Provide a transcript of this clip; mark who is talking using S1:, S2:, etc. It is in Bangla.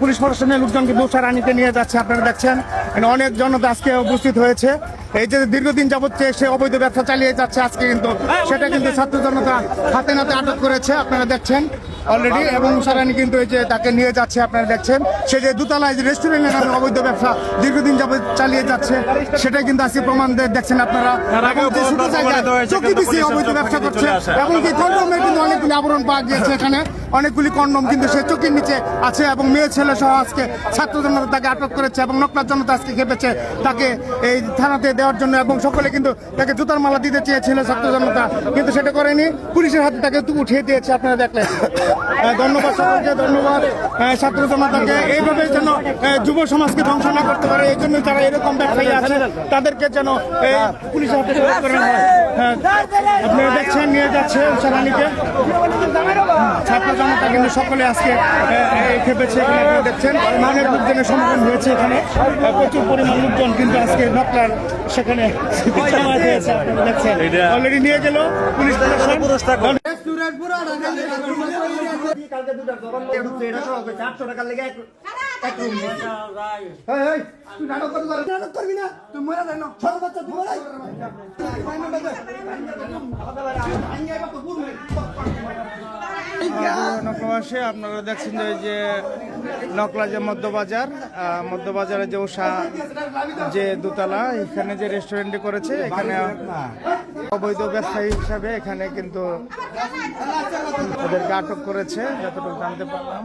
S1: পুলিশ- প্রশাসনের লোকজনকে আনিতে নিয়ে যাচ্ছে আপনারা দেখছেন। অনেক জনতা আজকে উপস্থিত হয়েছে। এই যে দীর্ঘদিন যাবত সে অবৈধ ব্যবসা চালিয়ে যাচ্ছে আজকে কিন্তু সেটা কিন্তু ছাত্র জনতা হাতে নাতে আটক করেছে আপনারা দেখছেন। অলরেডি এবং উষারানি কিন্তু এই যে তাকে নিয়ে যাচ্ছে আপনারা দেখছেন। সে যে দুতলায় যে রেস্টুরেন্টের নামে অবৈধ ব্যবসা দীর্ঘদিন যাবত চালিয়ে যাচ্ছে সেটাই কিন্তু আজকে প্রমাণ দেখছেন আপনারা। এবং যে ছোট জায়গায় চকি পিছিয়ে অবৈধ ব্যবসা করছে এবং কি কন্ডমের কিন্তু অনেকগুলি আবরণ পাওয়া গিয়েছে এখানে। অনেকগুলি কন্ডম কিন্তু সে চোখের নিচে আছে এবং মেয়ে ছেলে সহ আজকে ছাত্র জনতা তাকে আটক করেছে এবং নকলার জনতা আজকে খেপেছে তাকে এই থানাতে দেওয়ার জন্য এবং সকলে কিন্তু তাকে জুতার মালা দিতে চেয়েছিল ছাত্র জনতা কিন্তু সেটা করেনি। পুলিশের হাতে তাকে উঠিয়ে দিয়েছে আপনারা দেখলেন। ধন্যবাদ সকলকে ধন্যবাদ। ছাত্র জনতাকে। এইভাবে যেন যুব সমাজকে ধ্বংস না করতে পারে এই জন্য যারা এরকম ব্যবসায়ী আছে তাদেরকে যেন এই পুলিশের হাতে শহীদ হ্যাঁ, দেখছেন নিয়ে যাচ্ছে উষারানীকে ছাত্র জনতা কিন্তু সকলে আজকে খেপেছে এখানে দেখছেন। অনেক লোকজনের সমাগম হয়েছে এখানে। প্রচুর পরিমাণ লোকজন কিন্তু আজকে নকলার সেখানে দেখছেন। অলরেডি নিয়ে গেল পুলিশ প্রশাসন। নকলাবাসে আপনারা দেখছেন যে এই যে নকলা যে মধ্যবাজার আহ, মধ্যবাজারে যে উষা যে দোতলা এখানে যে রেস্টুরেন্টে করেছে এখানে অবৈধ ব্যবসায়ী হিসাবে এখানে কিন্তু ওদেরকে আটক করেছে যতটুকু জানতে পারলাম।